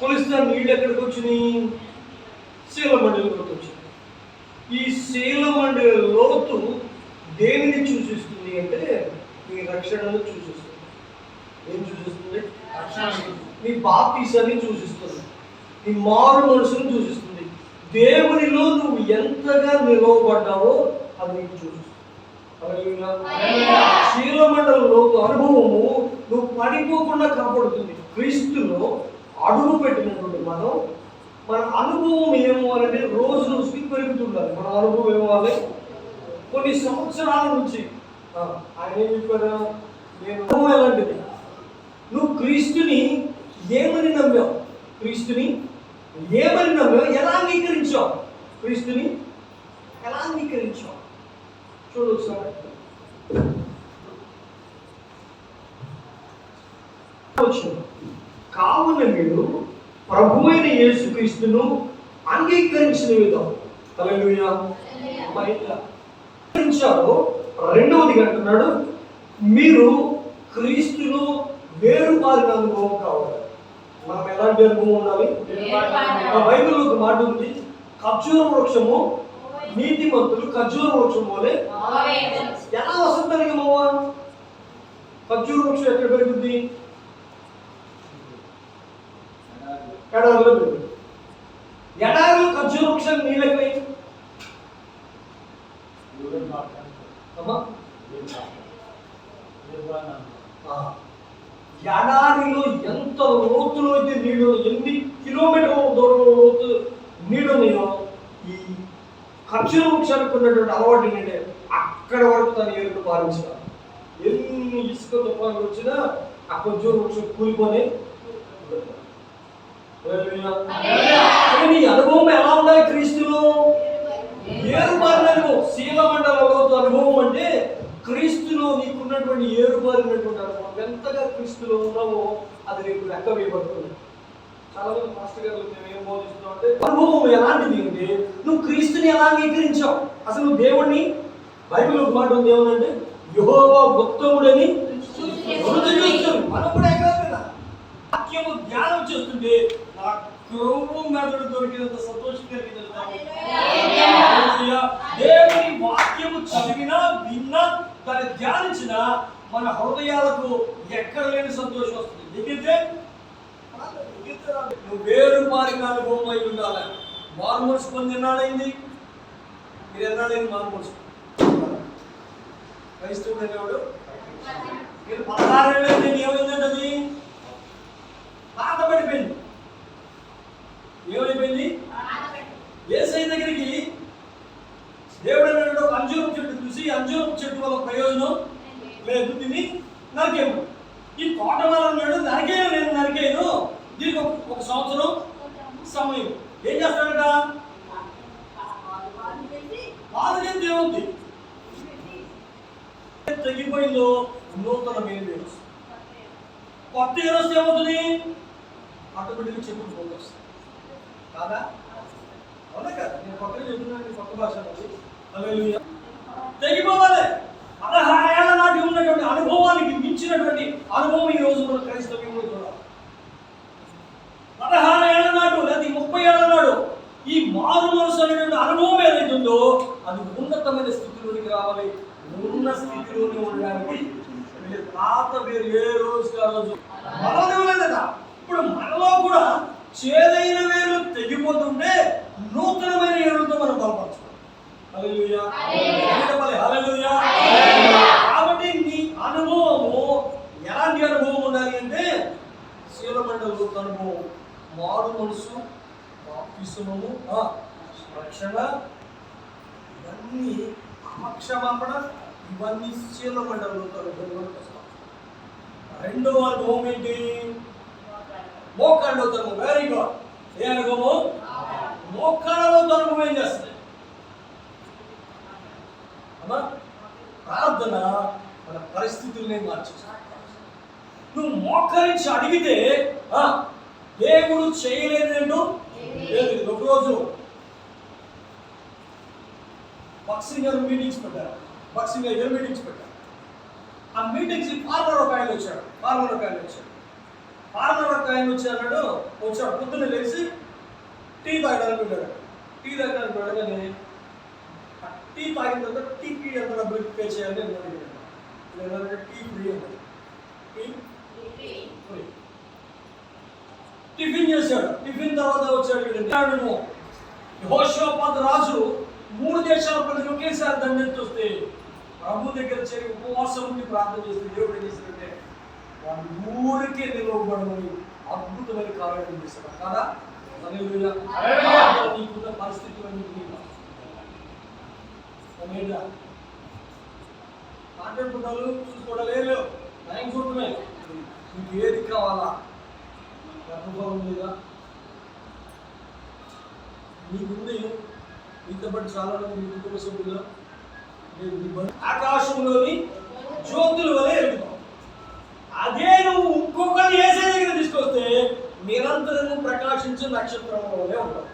కొలిస్తే నీళ్ళు ఎక్కడికి వచ్చినాయి? శీలమండలిలోకి వచ్చినాయి ఈ శీలమండలి లోతు దేనిని సూచిస్తుంది అంటే మీ రక్షణను సూచిస్తుంది. ఏం సూచిస్తుంది? నీ బాప్తీసాన్ని సూచిస్తుంది. నీ మారు మనసును సూచిస్తుంది. దేవునిలో నువ్వు ఎంతగా నిలవబడ్డావో అది నీకు చూపిస్తుంది శీలమండలంలో అనుభవము నువ్వు పడిపోకుండా కాపాడుతుంది. క్రీస్తులో అడుగు పెట్టినటువంటి మనం మన అనుభవం ఏమవ్వాలంటే రోజు రోజుకి పెరుగుతుండాలి మన అనుభవం ఏమవ్వాలి కొన్ని సంవత్సరాల నుంచి ఆయన ఏం చెప్పారు? నేను అనుభవం ఎలాంటిది? నువ్వు క్రీస్తుని ఏమని నమ్మావు? క్రీస్తుని ఏమని నమ్మావు? ఎలా అంగీకరించావు? క్రీస్తుని ఎలా అంగీకరించావు? చూడు ఒకసారి. వచ్చింది. కావున మీరు ప్రభు అయిన యేసుక్రీస్తును అంగీకరించిన విధం. అంగీకరించారో. రెండవది అంటున్నాడు మీరు క్రీస్తులో వేరుపారిన అనుభవం కావాలి. మనం ఎలాంటి అనుభవం ఉండాలి? ఆ బైబిల్లో ఒక మాట ఉంది ఖర్జూర వృక్షము నీతిమంతులు ఖర్జూర వృక్షం వలె ఎలా వసంతానికి మవ్వ ఖర్జూర వృక్షం ఎక్కడ పెరుగుద్ది ఎడారిలో పెరుగుద్ది ఎడారిలో ఖర్జూర వృక్షం నీళ్ళకి అమ్మా ఆ, ఎడారిలో ఎంత లోతులో అయితే నీళ్ళు ఎన్ని కిలోమీటర్ల దూరంలో లోతు నీళ్ళు ఉన్నాయో ఈ ఖర్జూర వృక్షానికి ఉన్నటువంటి అలవాటు ఏంటంటే అక్కడ వరకు తను ఏరుకు పాలించాలి. ఎన్ని ఇసుక తుఫాన్లు వచ్చినా ఆ కొంచెం వృక్షం కూలిపోయి నీ అనుభవం ఎలా ఉండాలి క్రీస్తులో? ఏరుబారిన అనుభవం శీలమండలంలో అనుభవం అంటే క్రీస్తులో నీకున్నటువంటి ఏరుబారినటువంటి అనుభవం ఎంతగా క్రీస్తులో ఉన్నావో అది నీకు లెక్క వేయబడుతుంది చాలా మంది మాస్టర్ గారు మేము ఏం బోధిస్తున్నాం అంటే అనుభవం ఎలాంటిది అంటే నువ్వు క్రీస్తుని ఎలా అంగీకరించావు? అసలు నువ్వు దేవుణ్ణి? బైబిల్ ఒక మాట ఉంది ఏమనంటే యెహోవా ఉత్తముడని మనం కూడా కదా వాక్యము ధ్యానం చేస్తుంటే నా క్రొవ్వు మెదడు దొరికినంత సంతోషం కలిగింది. దేవుని వాక్యము చదివినా విన్నా దాన్ని ధ్యానించిన మన హృదయాలకు ఎక్కడ లేని సంతోషం వస్తుంది. ఎగిరితే నువ్వు వేరు మారిన అనుభవం ఉండాలి. మారు మనసు పొంది ఎన్నాడైంది మీరు ఎన్నాడైంది మారు మనసు? క్రైస్తవుడు అనేవాడు? మీరు పదహారు ఏమైందంటే అది పాత పడిపోయింది ఏమైపోయింది ఏసై దగ్గరికి దేవుడు అన్నాడు ఒక అంజూరం చెట్టు చూసి ఈ అంజూరం చెట్టు వల్ల ప్రయోజనం లేదు తిని నరికేము ఈ తోటమాల అన్నాడు నరికే నేను నరికేను దీనికి ఒక ఒక సంవత్సరం సమయం ఏం చేస్తాడట ఉంది తగ్గిపోయిందో నూతన మేలు వస్తుంది కొత్త ఏరు ఏమవుతుంది ఆటోమేటిక్గా చెప్పులు వస్తుంది కాదా అవునా కదా నేను కొత్తగా చెప్తున్నాను కొత్త భాష తగ్గిపోవాలి హల్లెలూయా. తెగిపోవాలి పదహారేళ్ళ నాటి ఉన్నటువంటి అనుభవానికి మించినటువంటి అనుభవం ఈ రోజు మన క్రైస్తవ్యంలో చూడాలి పదహారు ఏళ్ళ నాడు లేదా ముప్పై ఏళ్ళ నాడు ఈ మారు మనసు అనేటువంటి అనుభవం ఏదైతే ఉందో అది ఉన్నతమైన స్థితిలోనికి రావాలి. ఉన్న స్థితిలోనే ఉండడానికి పాత తాత పేరు ఏ రోజు రోజు? మనలో ఇప్పుడు మనలో కూడా చేదైన వేరు తెగిపోతుంటే నూతనమైన ఏరులతో మనం బలపరచుకోవాలి. కాబట్టి నీ అనుభవము ఎలాంటి అనుభవం ఉండాలి అంటే శీలమండలు అనుభవం. మారు మనసు బాప్తిసమము రక్షణ ఇవన్నీ అక్షమాపణ ఇవన్నీ శీలమండలు వస్తాం రెండవ అనుభవం ఏంటి? మోకాళ్ళలో తను వెరీ గుడ్ ఏ అనుభవం మోకాళ్ళలో అనుభవం ఏం చేస్తుంది అమ్మా ప్రార్థన మన పరిస్థితుల్ని మార్చేస్తుంది నువ్వు మోకరించి అడిగితే ఆ, దేవుడు చేయలేదంటూ? లేదు. ఇది ఒక రోజు బాక్సింగ్ గారు మీటింగ్స్ పెట్టారు బాక్సింగ్ గారు మీటింగ్స్ పెట్టారు ఆ మీటింగ్స్ ఫార్మర్ ఒక ఆయన వచ్చాడు ఫార్మర్ ఒక ఆయన వచ్చాడు కార్నర్ ఒక ఆయన వచ్చి అన్నాడు వచ్చాడు పొద్దున్న లేచి టీ తాగడానికి వెళ్ళాడు టీ తాగడానికి వెళ్ళగానే ఆ టీ తాగిన తర్వాత టీకి ఎంత డబ్బులు పే చేయాలి అని అడిగాడు లేదంటే టీ ఫ్రీ అన్నాడు టీ ఫ్రీ టిఫిన్ చేశాడు టిఫిన్ తర్వాత వచ్చాడు వీడు యెహోషాపాతు రాజు మూడు దేశాల ప్రజలు ఒకేసారి దండెత్తి వస్తే ప్రభు దగ్గర చేరి ఉపవాసం ఉండి ప్రార్థన చేస్తే దేవుడు ఏం చేశాడంటే వాడు ఊరికే నిలవబడమని అద్భుతమైన కార్యాలు చేశాడు. కదా. నీకున్న మాట్లాడుకుంటారు చూసుకోవడలేదు నీకు ఏది కావాలా? గర్భభావం లేదా? నీకుంది నీతో చాలా మంది మీ కుటుంబ సభ్యులు ఆకాశంలోని జ్యోతుల వలె ఎరుగుతావు అదే నువ్వు ఇంకొకరు ఏసే దగ్గర తీసుకొస్తే నిరంతరము ప్రకాశించే నక్షత్రం వలె ఉంటావు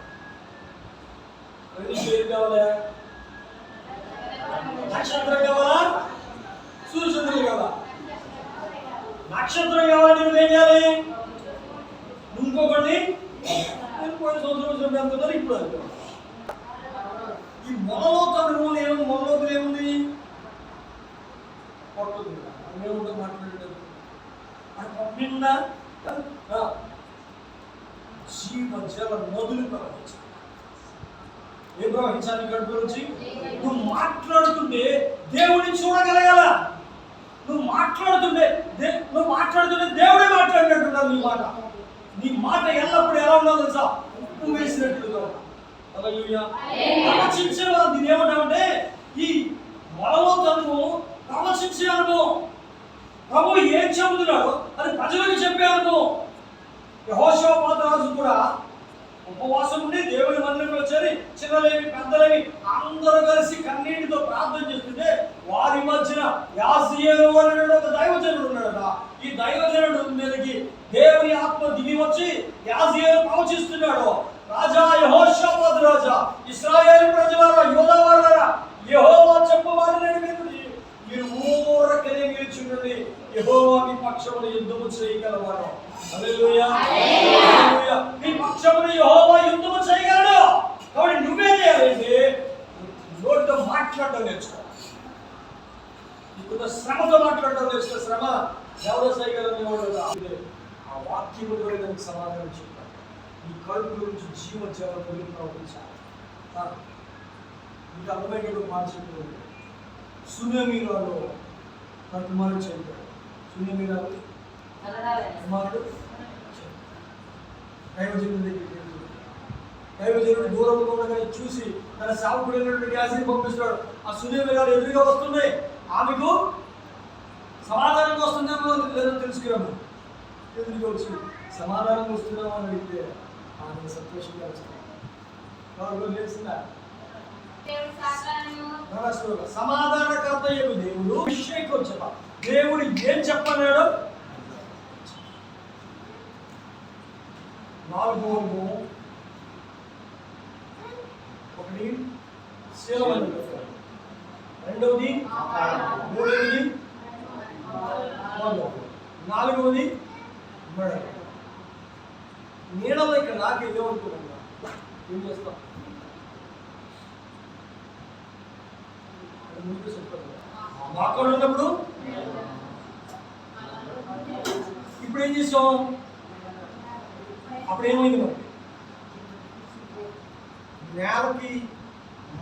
రెండు పేరు కావాలా? నక్షత్రం కావాలా? సూర్యచంద్రులు కావాలా? నక్షత్రం కావాలంటే నువ్వేం చేయాలి? నువ్వు ఇంకొకటి నేను సంవత్సరం వచ్చినప్పుడు ఇప్పుడు అనుకున్నాను ఈ మొలలో అనుభవం ఏముంది? మొలలోతులు ఏముంది? పట్టుకుంది. ఏముందో మాట్లాడేటప్పుడు అది పంపిందా? జీవ జల నదులు ప్రవహించాలి ఏ ప్రవహించాలి కడుపు నుంచి నువ్వు మాట్లాడుతుంటే దేవుడిని చూడగలగాల. నువ్వు మాట్లాడుతుంటే దే- నువ్వు మాట్లాడుతుంటే దేవుడే మాట్లాడినట్టున్నాడు నీ మాట. నీ మాట ఎల్లప్పుడు ఎలా ఉండాలో తెలుసా? ఉప్పు వేసినట్లుగా క్రమశిక్షణ హల్లెలూయా. ప్రవచించే ఏమంటామంటే ఈ మొలలో తను ప్రవచించే అనుభవం. ప్రభు ఏం చెబుతున్నాడో అది ప్రజలకు చెప్పే అనుభవం. యహోశివ రాజు కూడా ఉపవాసం ఉండి దేవుడి మందిరంలో వచ్చారు చిన్నలేమి పెద్దలేమి అందరూ కలిసి కన్నీటితో ప్రార్థన చేస్తుంటే వారి మధ్యన యాసియేలు అనేటువంటి ఒక దైవజనుడు ఉన్నాడట. ఈ దైవ మీదకి దేవుని ఆత్మ దిగి వచ్చి యాసియేలు ప్రవచిస్తున్నాడు రాజా యహోషోపాత రాజా ఇస్రాయేల్ ప్రజలారా యోధా వారులారా యెహోవా చెప్పవాలని మీరు మీరు ఊరకనే నిల్చుండండి యెహోవా మీ పక్షమున యుద్ధము చేయగలవాడు హల్లెలూయా హల్లెలూయా మీ పక్షమున యెహోవా యుద్ధము చేయగలడు కాబట్టి నువ్వే చేయాలంటే నోటితో మాట్లాడడం నేర్చుకో. నీకున్న శ్రమతో మాట్లాడడం నేర్చుకో. శ్రమ ఎవరో కాదు. ఆ వాక్యము ద్వారా దానికి సమాధానం చెప్పాలి నీ కడుపు గురించి జీవ ఆ, ఇంకా అర్థమయ్యేటప్పుడు ఒక మాట చెప్తున్నాను సునమీరాలో తన కుమారుడు చనిపోయాడు సునమీరాలు కుమారుడు దైవజనుడి దగ్గరికి. దైవజనుడు దూరంలో ఉండగానే చూసి తన సావుకుడు అయినటువంటి యాసిని పంపిస్తున్నాడు ఆ సునీమిరాలు ఎదురుగా వస్తున్నాయి ఆమెకు సమాధానం వస్తుందేమో లేదో తెలుసుకురాము ఎదురుగా వచ్చి సమాధానం వస్తుందేమో అని అడిగితే ఆమె సంతోషంగా వచ్చింది తెలిసిందా. సమాధానకర్త యొక్క దేవుడు అభిషేకం చెప్ప. దేవుడు ఏం చెప్పన్నాడు? నాలుగో అనుభవం ఒకటి శీలమని రెండవది మూడవది నాలుగవది. మెడ. నీడలో ఇక్కడ నాకు ఏమనుకున్నా ఏం చేస్తాం? ముందు చెప్పాను ఉన్నప్పుడు? ఇప్పుడు ఏం చేసాం? అప్పుడు ఏమైంది మరి? నేలకి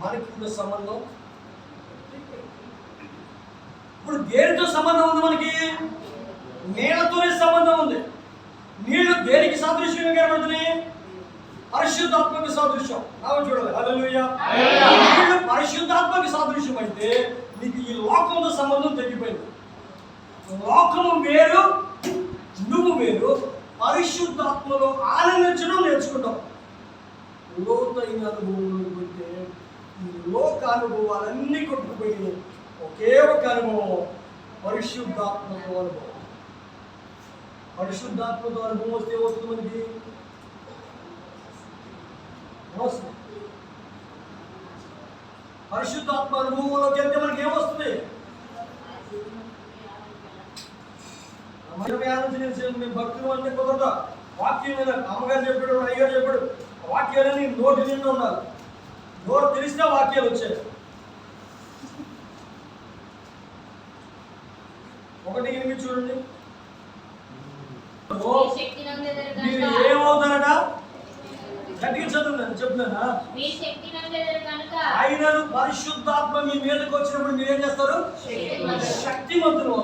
మనకి సంబంధం? ఇప్పుడు దేనితో సంబంధం ఉంది మనకి? నీళ్ళతోనే సంబంధం ఉంది. నీళ్ళు దేనికి సాదృశ్యంగా కనబడుతున్నాయి పరిశుద్ధాత్మక సాదృశ్యం. రావు చూడాలి నీళ్ళు పరిశుద్ధాత్మక సాదృశ్యం అయితే నీకు ఈ లోకంతో సంబంధం తగ్గిపోయింది. లోకము వేరు నువ్వు వేరు పరిశుద్ధాత్మలో ఆనందించడం నేర్చుకుంటావు లోతైన అనుభవంలో పోతే ఈ లోక అనుభవాలన్నీ కొట్టుకుపోయి ఒకే ఒక అనుభవం. పరిశుద్ధాత్మతో అనుభవం. పరిశుద్ధాత్మతో అనుభవం వస్తే వస్తుంది మనకి? పరిశుద్ధాత్మ అనుభవంలోకి వెళ్తే మనకి ఏమొస్తుంది? ప్రయాణం చేసే మేము భక్తులు అంటే కుదరదు? వాక్యం అమ్మగారు చెప్పాడు అయ్యగారు చెప్పాడు. వాక్యాలని నోటి నిండా ఉండాలి. నోరు తెలిస్తే వాక్యాలు వచ్చాయి. ఒకటి ఎనిమిది చూడండి. మీరు ఏమవుతారట? గట్టిగా చదువున్నాను చెప్తున్నానా? ఆయనను పరిశుద్ధాత్మ మీ మీదకి వచ్చినప్పుడు మీరు ఏం చేస్తారు? శక్తిమంతులు.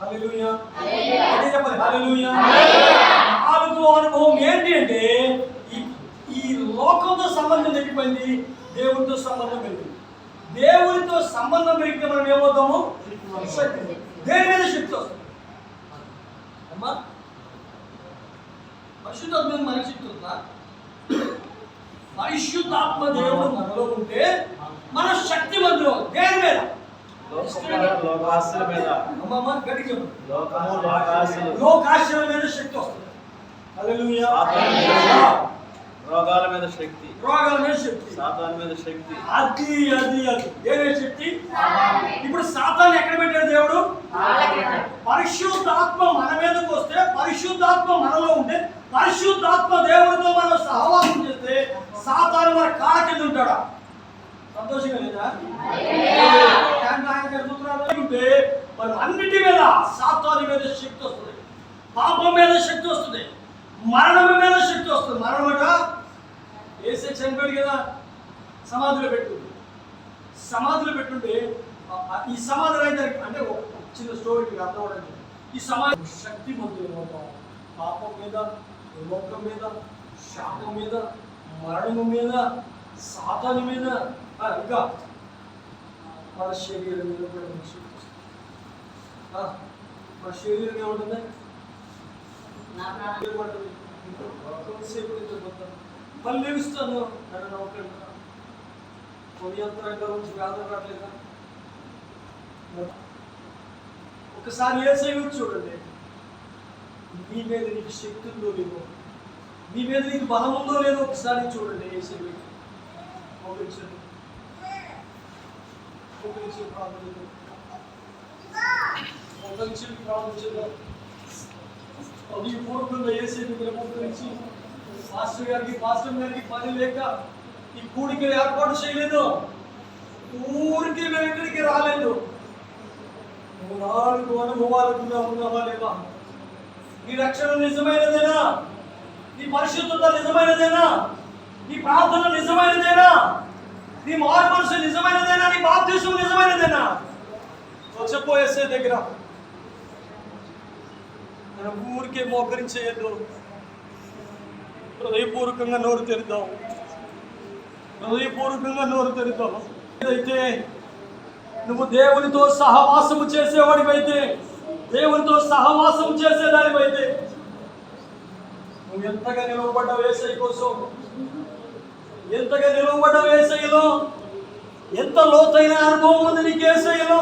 హల్లెలూయా. అదే చెప్పాలి. నాలుగో అనుభవం ఏంటి అంటే లోకంతో సంబంధం తగ్గిపోయింది దేవునితో సంబంధం పెరిగింది. దేవునితో సంబంధం పెరిగితే మనం ఏమవుతాము? శక్తి దేని మీద శక్తి వస్తుంది? అమ్మా పరిశుద్ధాత్మ మనకి శక్తి వస్తుందా పరిశుద్ధాత్మ దేవుడు మనలో ఉంటే మన శక్తివంతులు దేని మీద? లోకాశల మీద. లోకాశలు మీద శక్తి వస్తుంది. రోగాల మీద శక్తి. రోగాల మీద శక్తి. సాతాను మీద శక్తి. అది అది అది. ఏదే శక్తి? ఇప్పుడు సాతాన్ని ఎక్కడ పెట్టాడు దేవుడు? పరిశుద్ధాత్మ మన మీదకి వస్తే పరిశుద్ధాత్మ మనలో ఉంటే పరిశుద్ధాత్మ దేవుడితో మనం సహవాసం చేస్తే సాతాను మన కాళ్ళ కింద ఉంటాడా? సంతోషంగా లేదా? ఉంటే మరి అన్నిటి మీద సాతాను మీద శక్తి వస్తుంది. పాపం మీద శక్తి వస్తుంది. మరణం మీద శక్తి వస్తుంది. మరణం అట ఏసే చనిపోయాడు కదా సమాధిలో పెట్టుకుంది. సమాధిలో పెట్టుంటే ఈ సమాధి అయితే అంటే ఒక చిన్న స్టోరీ మీకు అర్థం అవడానికి ఈ సమాధి శక్తి మంతులు పాపం మీద లోకం మీద శాపం మీద మరణం మీద సాతాను మీద ఇంకా మన శరీరం మీద కూడా మన శరీరం ఏముంటుంది? కొంతసేపు నిద్రపోతాను మళ్ళీ లేవిస్తాను నన్ను నవ్వుకుంటా కొన్ని యంత్రాంగా వ్యాధం రావట్లేదా ఒకసారి ఏసై చూడండి. మీ మీద నీకు శక్తి ఉందో లేదో మీ మీద నీకు బలం ఉందో లేదో ఒకసారి చూడండి ఏసై మోకరించండి మోకరించి ప్రార్థన చేద్దాం. మోకరించి అది పూర్వకంగా ఏసై దగ్గర పంపించి పాస్టర్ గారికి పాస్టర్ గారికి పని లేక ఈ కూడికి ఏర్పాటు చేయలేదు. ఊరికి మేము ఇక్కడికి రాలేదు. నాలుగు అనుభవాలుగా ఉన్నావా లేవా? నీ రక్షణ నిజమైనదేనా? నీ పరిశుద్ధత నిజమైనదేనా? నీ ప్రార్థన నిజమైనదేనా? నీ మారు మనసు నిజమైనదేనా? నీ బాప్తీసం నిజమైనదేనా? ఓ దగ్గర. ఊరికే మోకరించేయద్దు హృదయపూర్వకంగా నోరు తెరుద్దాం. హృదయపూర్వకంగా నోరు తెరుద్దాం. ఏదైతే నువ్వు దేవునితో సహవాసము చేసేవాడివైతే దేవునితో సహవాసం చేసేదానివైతే నువ్వు ఎంతగా నిలవబడ్డ వేసవి కోసం ఎంతగా నిలవబడ్డ ఏసైలో ఎంత లోతైన అనుభవం ఉంది నీకు ఏసైలో